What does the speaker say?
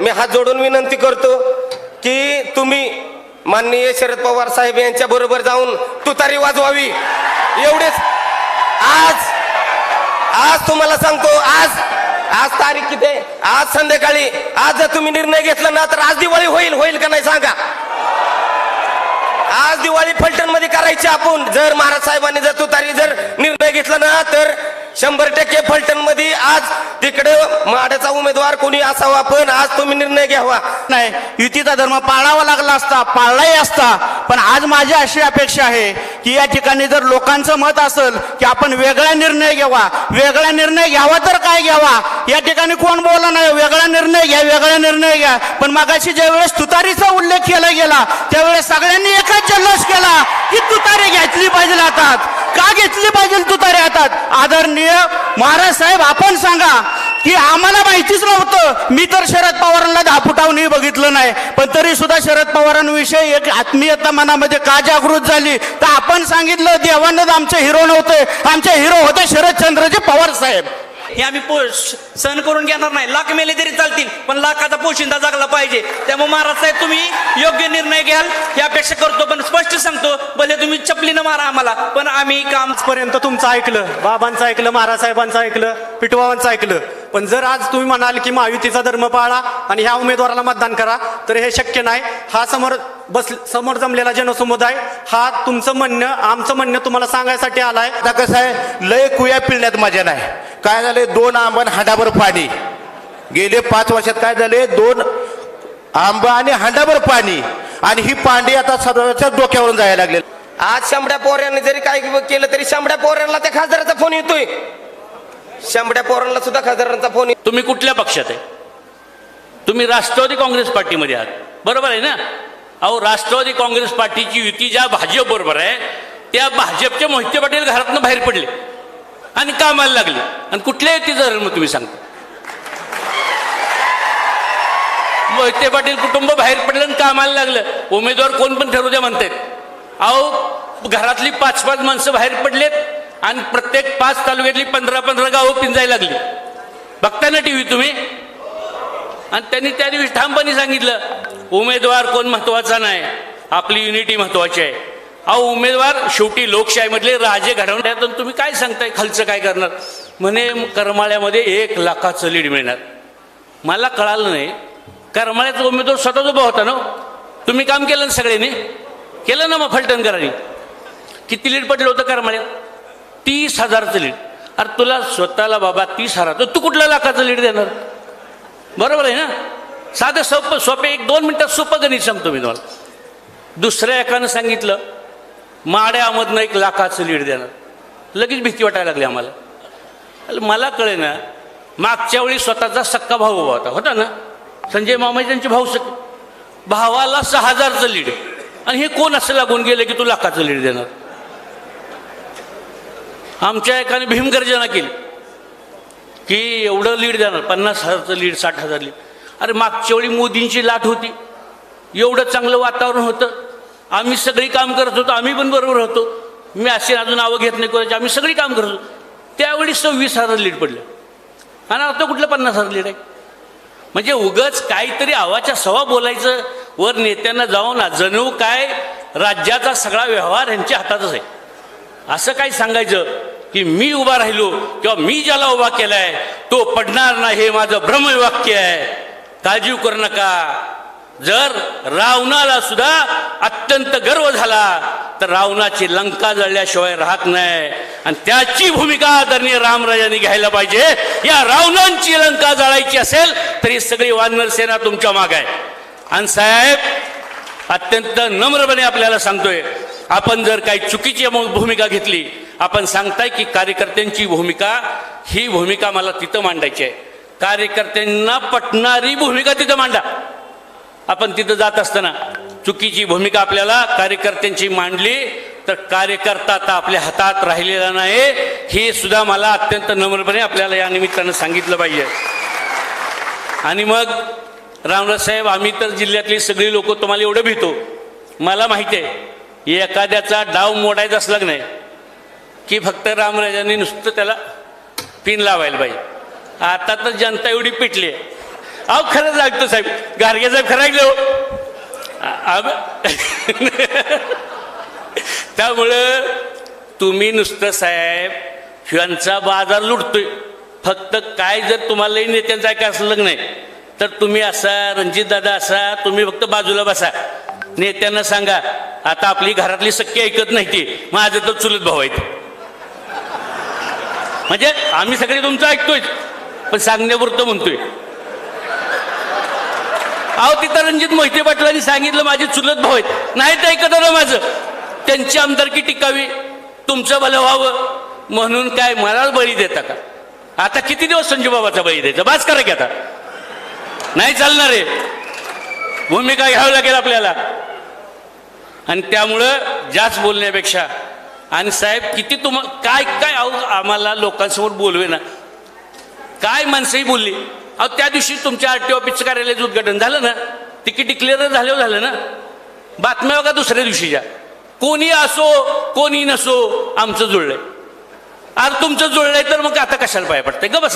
मी हात जोडून विनंती करतो की तुम्ही माननीय शरद पवार साहेब यांच्या बरोबर जाऊन तुतारी वाजवावी. एवढेच. आज आज तुम्हाला सांगतो आज आज तारीख किती आज संध्याकाळी आज जर तुम्ही निर्णय घेतला ना तर आज दिवाळी होईल होईल का नाही सांगा. आज दिवाळी फलटणमध्ये करायची आपण. जर महाराज साहेबांनी जर तुतारी जर निर्णय घेतला ना तर शंभर टक्के आज तिकडे माड्याचा उमेदवार कोणी असावा पण आज तुम्ही निर्णय घ्यावा. नाही युतीचा धर्म पाळावा लागला असता पाळलाही असता पण आज माझी अशी अपेक्षा आहे की या ठिकाणी जर लोकांचं मत असेल की आपण वेगळा निर्णय घ्यावा वेगळा निर्णय घ्यावा तर काय घ्यावा? या ठिकाणी कोण बोला नाही वेगळा निर्णय घ्या वेगळा निर्णय घ्या. पण मागाशी ज्यावेळेस तुतारीचा उल्लेख केला गेला त्यावेळेस सगळ्यांनी एकच जल्लोष केला की तुतारी घेतली पाहिजे हातात. का घेतली पाहिजे तुतारे हातात? आदरणीय महाराज साहेब आपण सांगा की आम्हाला माहितीच नव्हतं. मी तर शरद पवारांना दहा बघितलं नाही. पण तरी सुद्धा शरद पवारांविषयी एक आत्मीयता मनामध्ये का जागृत झाली? तर आपण सांगितलं देवानंद आमचे हिरो नव्हते. आमचे हिरो होते शरदचंद्रजी पवार साहेब. हे आम्ही पोष सहन करून घेणार नाही. लाख मेले तरी चालतील पण लाखाचा पोशिंदा जगला पाहिजे. त्यामुळे महाराज साहेब तुम्ही योग्य निर्णय घ्याल. ही अपेक्षा करतो पण स्पष्ट सांगतो भले तुम्ही चपलीनं मारा आम्हाला पण आम्ही काम पर्यंत तुमचं ऐकलं. बाबांचं ऐकलं महाराज साहेबांचं ऐकलं पिटवाबांचं ऐकलं. पण जर आज तुम्ही म्हणाल की महायुतीचा धर्म पाळा आणि ह्या उमेदवाराला मतदान करा तर हे शक्य नाही. हा समोर बस समोर जमलेला जनसमुदाय हा तुमचं म्हणणं आमचं म्हणणं तुम्हाला सांगायसाठी आलाय. आता कसं आहे? लय कुया पिळण्यात मजा नाही. काय झाले दोन आंबा आणि हांडाभर पाणी. गेले पाच वर्षात काय झाले दोन आंबा आणि हांडाभर पाणी. आणि ही पांडी आता सर्वांच्या डोक्यावरून जायला लागले आज शंभड्या पोऱ्यांनी जरी काय केलं तरी शंभड्या पोऱ्यांना त्या खासदाराचा फोन येतोय. शंभड्या पोरांना सुद्धा खासदारांचा फोन तुम्ही कुठल्या पक्षात आहे? तुम्ही राष्ट्रवादी काँग्रेस पार्टीमध्ये आहात. बरोबर आहे ना? अहो राष्ट्रवादी काँग्रेस पार्टीची युती ज्या भाजप बरोबर आहे त्या भाजपचे मोहिते पाटील घरातनं बाहेर पडले. आणि कामाला लागले. आणि कुठल्याही ती जर धर्म तुम्ही सांगता. मोहिते पाटील कुटुंब बाहेर पडलं आणि कामाला लागलं. उमेदवार कोण पण ठरवू द्या म्हणतात अहो घरातली पाच पाच माणसं बाहेर पडलेत आणि प्रत्येक पाच तालुक्यातली पंधरा पंधरा गावं पिंजायला लागली. बघता ना टी व्ही तुम्ही? आणि त्यांनी त्या दिवशी ठामपणे सांगितलं उमेदवार कोण महत्त्वाचा नाही. आपली युनिटी महत्वाची आहे. अहो उमेदवार शेवटी लोकशाहीमधले राजे घडवण्यात तुम्ही काय सांगताय? खालचं काय करणार? म्हणे करमाळ्यामध्ये एक लाखाचं लीड मिळणार. मला कळालं नाही. करमाळ्याचा उमेदवार स्वतःच उभा होता ना हो? तुम्ही काम केलं ना सगळ्यांनी? केलं ना मग फलटणकरांनी? किती लीड पडलं होतं करमाळ्यात? तीस हजारचं लीड. अरे तुला स्वतःला बाबा तीस हजार तू कुठल्या लाखाचं लीड देणार? बरोबर आहे ना? साधं सोपं सोपे एक दोन मिनटात सोपं गणित सांगतो मी तुम्हाला. दुसऱ्या एकानं सांगितलं माड्या एक लाखाचं लीड देणार. लगेच भीती वाटायला लागली आम्हाला. मला कळे ना मागच्या वेळी स्वतःचा सक्का भाऊ उभा होता. होता ना? संजय मामाजी त्यांचे भाऊ सक भावाला सहा हजारचं लीड. आणि हे कोण असं लागून गेलं की तू लाखाचं लीड देणार? आमच्या एकाने भीमगर्जना केली. की एवढं लीड देणार पन्नास हजारचं लीड साठ हजार लीड. अरे मागच्या वेळी मोदींची लाट होती. एवढं चांगलं वातावरण होतं. आम्ही सगळी काम करत होतो आम्ही पण बरोबर होतो. मी असे अजून नावं घेत नाही कोणाची आम्ही सगळी काम करत होतो. त्यावेळी सव्वीस हजार लीड पडलं. आणि आता कुठलं पन्नास हजार लीड आहे? म्हणजे उगच काहीतरी आवाच्या सवा बोलायचं वर नेत्यांना जाऊन जणू काय राज्याचा सगळा व्यवहार यांच्या हातातच आहे. असं काय सांगायचं की मी उभा राहिलो किंवा मी ज्याला उभा केलाय तो पडणार नाही हे माझं भ्रमवाक्य आहे. काळजी करू नका. जर रावणाला सुद्धा अत्यंत गर्व झाला तर रावणाची लंका जळल्याशिवाय राहत नाही. आणि त्याची भूमिका आदरणीय रामराजांनी घ्यायला पाहिजे. या रावणांची लंका जाळायची असेल तरी सगळी वानर सेना तुमच्या माग आहे. आणि साहेब अत्यंत नम्रपणे आपल्याला सांगतोय आपण जर काही चुकीची मग भूमिका घेतली आपण सांगताय की कार्यकर्त्यांची भूमिका ही भूमिका मला तिथं मांडायची आहे. कार्यकर्त्यांना पटणारी भूमिका तिथं मांडा. आपण तिथं जात असताना चुकीची भूमिका आपल्याला कार्यकर्त्यांची मांडली तर कार्यकर्ता आता आपल्या हातात राहिलेला नाही. हे सुद्धा मला अत्यंत नम्रपणे आपल्याला या निमित्तानं सांगितलं पाहिजे. आणि मग रामराज साहेब आम्ही तर जिल्ह्यातली सगळी लोक तुम्हाला एवढं भीतो. मला माहिती आहे एखाद्याचा डाव मोडायचा असला नाही की फक्त रामराजांनी नुसतं त्याला पिन लावायला पाहिजे. आता तर जनता एवढी पिटली आहे. अहो खरं लागतो साहेब. गारगे साहेब खरं ऐकलं हो. त्यामुळं तुम्ही नुसतं साहेब ह्यांचा बाजार लुटतोय. फक्त काय जर तुम्हालाही नेत्यांचं ऐका असलं नाही तर तुम्ही असा रणजित दादा असा तुम्ही फक्त बाजूला बसा. नेत्यांना सांगा आता आपली घरातली सख्खी ऐकत नाही ती माझं तर चुलत भाऊ आहेत. म्हणजे आम्ही सगळे तुमचं ऐकतोय पण सांगण्यापुरतं म्हणतोय. अहो तिथं रणजित मोहिते पाटलांनी सांगितलं माझे चुलत भाऊ आहेत. नाही ते ऐकत आलं माझं. त्यांची आमदारकी टिकावी तुमचं भलं व्हावं म्हणून काय मला बळी देता का? आता किती दिवस संजू बाबाचा बळी द्यायचा? बास करा की आता. नाही चालणार आहे भूमिका घ्यावी लागेल आपल्याला. आणि त्यामुळं जास्त बोलण्यापेक्षा आणि साहेब किती तुम काय काय अहो आम्हाला लोकांसमोर बोलवे ना. काय माणसंही बोलली. अहो त्या दिवशी तुमच्या आर टी ऑफिसचं कार्यालयाचं उद्घाटन झालं ना तिकीट डिक्लेअर झाल्यावर झालं ना. बातम्या बघा दुसऱ्या दिवशीच्या. कोणी असो कोणी नसो आमचं जुळलंय. आज तुमचं जुळलंय तर मग आता कशाला पाय पडतंय? ग बस.